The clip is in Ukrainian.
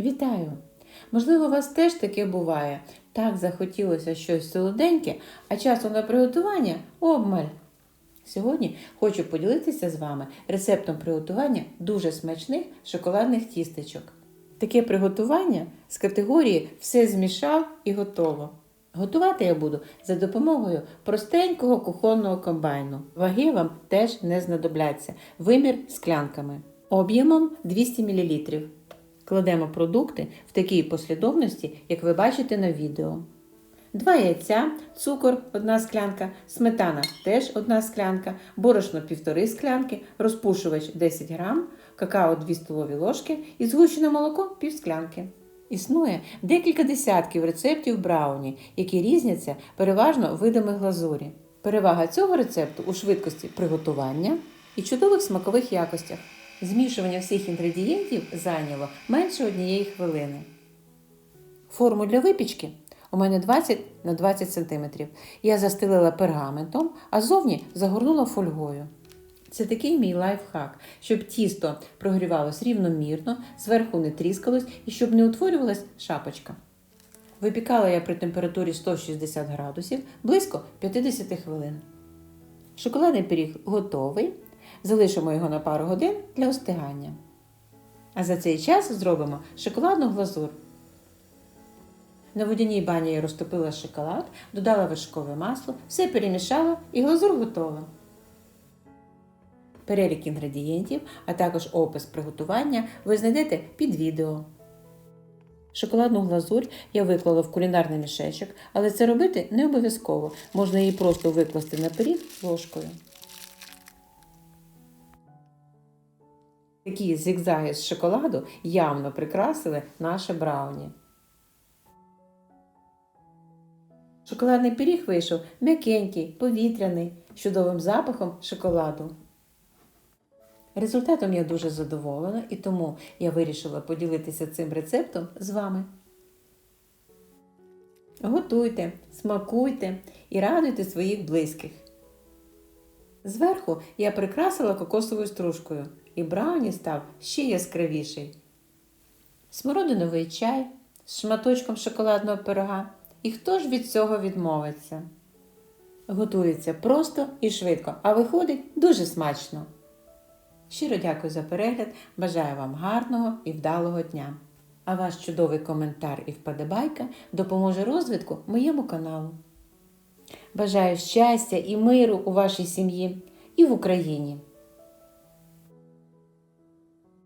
Вітаю! Можливо, у вас теж таке буває. Так захотілося щось солоденьке, а часу на приготування обмаль. Сьогодні хочу поділитися з вами рецептом приготування дуже смачних шоколадних тістечок. Таке приготування з категорії все змішав і готово. Готувати я буду за допомогою простенького кухонного комбайну. Ваги вам теж не знадобляться. Вимір склянками. Об'ємом 200 мл. Кладемо продукти в такій послідовності, як ви бачите на відео. Два яйця, цукор 1 склянка, сметана теж 1 склянка, борошно 1,5 склянки, розпушувач 10 грам, какао 2 столові ложки і згущене молоко пів склянки. Існує декілька десятків рецептів брауні, які різняться переважно видами глазурі. Перевага цього рецепту у швидкості приготування і чудових смакових якостях. Змішування всіх інгредієнтів зайняло менше однієї хвилини. Форму для випічки у мене 20 на 20 см. Я застелила пергаментом, а зовні загорнула фольгою. Це такий мій лайфхак, щоб тісто прогрівалось рівномірно, зверху не тріскалось і щоб не утворювалась шапочка. Випікала я при температурі 160 градусів близько 50 хвилин. Шоколадний пиріг готовий. Залишимо його на пару годин для остигання. А за цей час зробимо шоколадну глазур. На водяній бані я розтопила шоколад, додала вершкове масло, все перемішала і глазур готова. Перелік інгредієнтів, а також опис приготування ви знайдете під відео. Шоколадну глазурь я виклала в кулінарний мішечок, але це робити не обов'язково. Можна її просто викласти на пиріг ложкою. Такі зігзаги з шоколаду явно прикрасили наше брауні. Шоколадний пиріг вийшов м'якенький, повітряний, з чудовим запахом шоколаду. Результатом я дуже задоволена і тому я вирішила поділитися цим рецептом з вами. Готуйте, смакуйте і радуйте своїх близьких. Зверху я прикрасила кокосовою стружкою, і брауні став ще яскравіший. Смородиновий чай з шматочком шоколадного пирога. І хто ж від цього відмовиться? Готується просто і швидко, а виходить дуже смачно. Щиро дякую за перегляд, бажаю вам гарного і вдалого дня. А ваш чудовий коментар і вподобайка допоможе розвитку моєму каналу. Бажаю щастя і миру у вашій сім'ї і в Україні.